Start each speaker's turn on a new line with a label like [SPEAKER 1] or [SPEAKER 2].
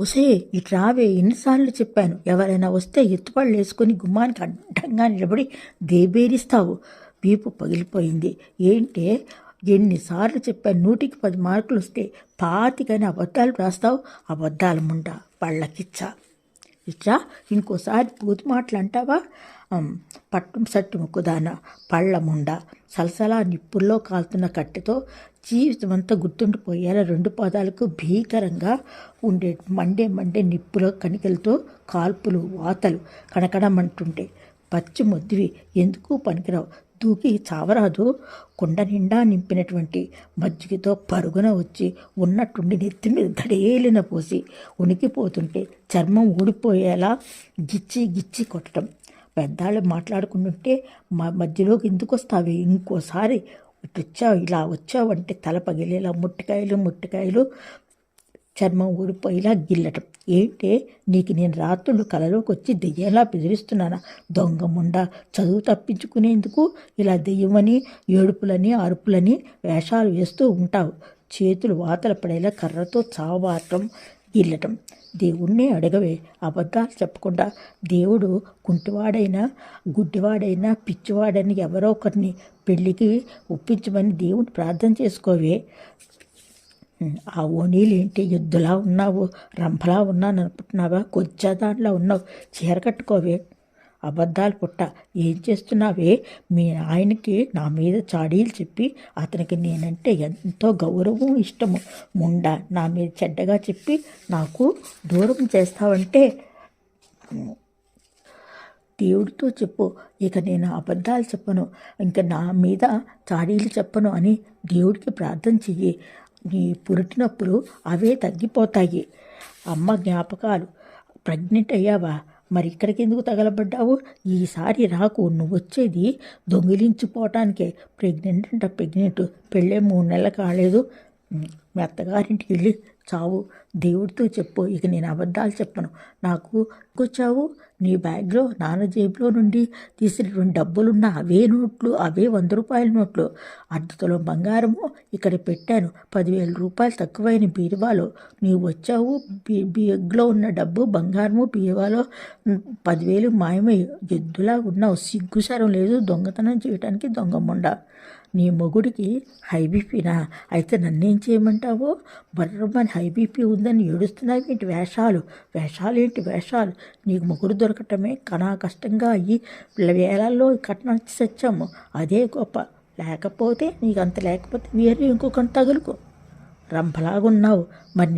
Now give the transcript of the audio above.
[SPEAKER 1] ఒసే ఇట్రావే ఎన్నిసార్లు చెప్పాను. ఎవరైనా వస్తే ఎత్తుపళ్ళు వేసుకొని గుమ్మానికి అడ్డంగా నిలబడి దేబేరిస్తావు వీపు పగిలిపోయింది. ఏంటే? ఎన్నిసార్లు చెప్పాను. నూటికి పది మార్కులు వస్తే పాతికని అబద్ధాలు రాస్తావు. అబద్ధాల ముండ పళ్ళకిచ్చా. ఇట్లా ఇంకోసారి పూతి మాటలు అంటావా పట్టం సట్టు ముక్కుదాన పళ్ళ ముండ సలసలా నిప్పుల్లో కాలుతున్న కట్టెతో జీవితం అంతా గుర్తుండిపోయేలా రెండు పాదాలకు భీకరంగా ఉండే మండే మండే నిప్పులో కణికలతో కాల్పులు వాతలు కనకడమంటుంటే పచ్చి మొద్దువి ఎందుకు పనికిరావు? దూకి చావరాదు. కుండ నిండా నింపినటువంటి మజ్జిగతో పరుగున వచ్చి ఉన్నట్టుండి నెత్తి మీద దడేలిన పోసి ఉనికిపోతుంటే చర్మం ఊడిపోయేలా గిచ్చి గిచ్చి కొట్టడం. పెద్దాళ్ళు మాట్లాడుకుంటుంటే మా మధ్యలోకి ఎందుకు వస్తావి ఇంకోసారి ఇటు వచ్చావు ఇలా వచ్చావు అంటే తల పగిలేలా ముట్టికాయలు ముట్టికాయలు చర్మం ఊడిపోయేలా గిల్లటం. ఏంటే? నీకు నేను రాత్రులు కలలోకి వచ్చి దెయ్యంలా బెదిరిస్తున్నానా? దొంగముండా చదువు తప్పించుకునేందుకు ఇలా దెయ్యమని ఏడుపులని అరుపులని వేషాలు వేస్తూ ఉంటావు. చేతులు వాతలు పడేలా కర్రతో చావాటం గిల్లటం. దేవుణ్ణి అడగవే అబద్ధాలు చెప్పకుండా. దేవుడు కుంటివాడైనా గుడ్డివాడైనా పిచ్చివాడని ఎవరో ఒకరిని పెళ్ళికి ఒప్పించమని దేవుని ప్రార్థన చేసుకోవే. ఆ ఓనీలేంటి ఏంటి? ఎద్దులా ఉన్నావు? రంభలా ఉన్నాను అనుకుంటున్నావా? కొంచెం దాంట్లో ఉన్నావు. చీర కట్టుకోవే. అబద్ధాలు పుట్ట. ఏం చేస్తున్నావే? మీ ఆయనకి నా మీద చాడీలు చెప్పి అతనికి నేనంటే ఎంతో గౌరవం ఇష్టము. ముండ నా మీద చెడ్డగా చెప్పి నాకు దూరం చేస్తావంటే దేవుడితో చెప్పు. ఇక నేను అబద్ధాలు చెప్పను. ఇంకా నా మీద చాడీలు చెప్పను అని దేవుడికి ప్రార్థన చెయ్యి. నీ పురిటినప్పుడు అవే తగ్గిపోతాయి. అమ్మ జ్ఞాపకాలు. ప్రెగ్నెంట్ అయ్యావా మరి ఇక్కడికి ఎందుకు తగలబడ్డావు? ఈసారి రాకు. నువ్వు వచ్చేది దొంగిలించిపోవటానికే. ప్రెగ్నెంట్ అంట ప్రెగ్నెంట్. పెళ్ళే మూడు నెలలు కాలేదు. మీ అత్తగారింటికి వెళ్ళి చావు. దేవుడితో చెప్పు. ఇక నేను అబద్ధాలు చెప్పను. నాకు వచ్చావు నీ బ్యాగ్లో నాన్న జేబులో నుండి తీసినటువంటి డబ్బులున్న అవే నోట్లు అవే వంద రూపాయల నోట్లు. అర్ధతులో బంగారము ఇక్కడ పెట్టాను. పదివేల రూపాయలు తక్కువైన బీరువాలో. నీవు వచ్చావు. బీ బ్యాగ్లో ఉన్న డబ్బు బంగారము బీరువాలో పదివేలు మాయమై ఎద్దులా ఉన్నావు. సిగ్గుసారం లేదు దొంగతనం చేయడానికి దొంగముండ. నీ మొగుడికి హై బీపీనా? అయితే నన్నేం చేయమంటావో? బర్రమని హై బీపీ ఉందని ఏడుస్తున్నావు ఏంటి వేషాలు వేషాలు. ఏంటి వేషాలు? నీకు మొగుడు దొరకటమే కనా కష్టంగా అయ్యి వేలల్లో కట్నం చచ్చాము అదే గొప్ప. లేకపోతే నీకు అంత లేకపోతే వేరే ఇంకొకటి తగులుకో. రంభలాగున్నావు. మరి